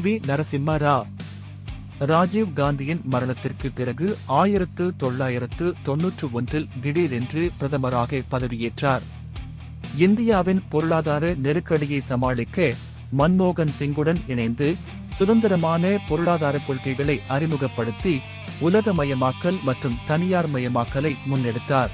B. We. Narasimha Rajiv காந்தியின் மரணத்திற்கு பிறகு ஆயிரத்து தொள்ளாயிரத்து தொன்னூற்று ஒன்றில் திடீரென்று பிரதமராக பதவியேற்றார். இந்தியாவின் பொருளாதார நெருக்கடியை சமாளிக்க மன்மோகன் சிங்குடன் இணைந்து சுதந்திரமான பொருளாதார கொள்கைகளை அறிமுகப்படுத்தி உலகமயமாக்கல் மற்றும் தனியார் மயமாக்கலை முன்னெடுத்தார்.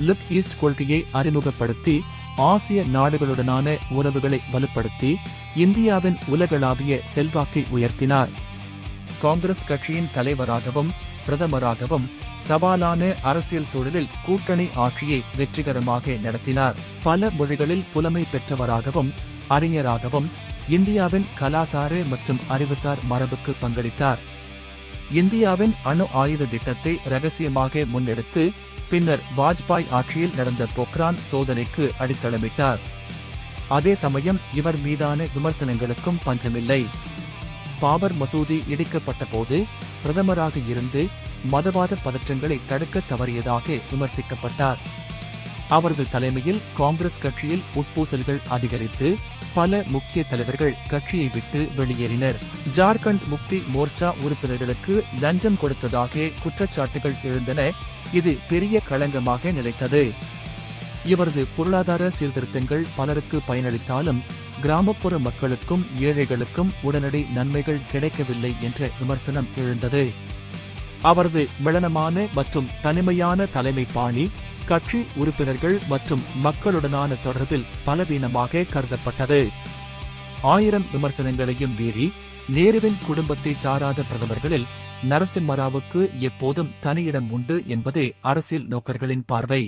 லுக் ஈஸ்ட் கொள்கையை அறிமுகப்படுத்தி ஆசிய நாடுகளுடனான உறவுகளை வலுப்படுத்தி இந்தியாவின் உலகளாவிய செல்வாக்கை உயர்த்தினார். காங்கிரஸ் கட்சியின் தலைவராகவும் பிரதமராகவும் சவாலான அரசியல் சூழலில் கூட்டணி ஆட்சியை வெற்றிகரமாக நடத்தினார். பல மொழிகளில் புலமை பெற்றவராகவும் அறிஞராகவும் இந்தியாவின் கலாசார மற்றும் அறிவுசார் மரபுக்கு பங்களித்தார். இந்தியாவின் அணு ஆயுத திட்டத்தை ரகசியமாக முன்னெடுத்து பின்னர் வாஜ்பாய் ஆட்சியில் நடந்த பொக்ரான் சோதனைக்கு அடித்தளமிட்டார். அதே சமயம் இவர் மீதான விமர்சனங்களுக்கும் பஞ்சமில்லை. பாபர் மசூதி இடிக்கப்பட்ட போது பிரதமராக இருந்து மதவாத பதற்றங்களை தடுக்க தவறியதாக விமர்சிக்கப்பட்டார். அவரது தலைமையில் காங்கிரஸ் கட்சியில் உட்பூசல்கள் அதிகரித்து பல முக்கிய தலைவர்கள் கட்சியை விட்டு வெளியேறினர். ஜார்க்கண்ட் முக்தி மோர்ச்சா உறுப்பினர்களுக்கு லஞ்சம் கொடுத்ததாக குற்றச்சாட்டுகள் எழுந்தன. இது பெரிய களங்கமாக நிலைத்தது. இவரது பொருளாதார சீர்திருத்தங்கள் பலருக்கு பயனளித்தாலும் கிராமப்புற மக்களுக்கும் ஏழைகளுக்கும் உடனடி நன்மைகள் கிடைக்கவில்லை என்ற விமர்சனம் எழுந்தது. அவரது மிளனமான மற்றும் தனிமையான தலைமை பாணி கட்சி உறுப்பினர்கள் மற்றும் மக்களுடனான தொடர்பில் பலவீனமாக கருதப்பட்டது. ஆயிரம் விமர்சனங்களையும் மீறி நேருவின் குடும்பத்தை சாராத பிரதமர்களில் நரசிம்மராவுக்கு எப்போதும் தனியிடம் உண்டு என்பதே அரசியல் நோக்கர்களின் பார்வை.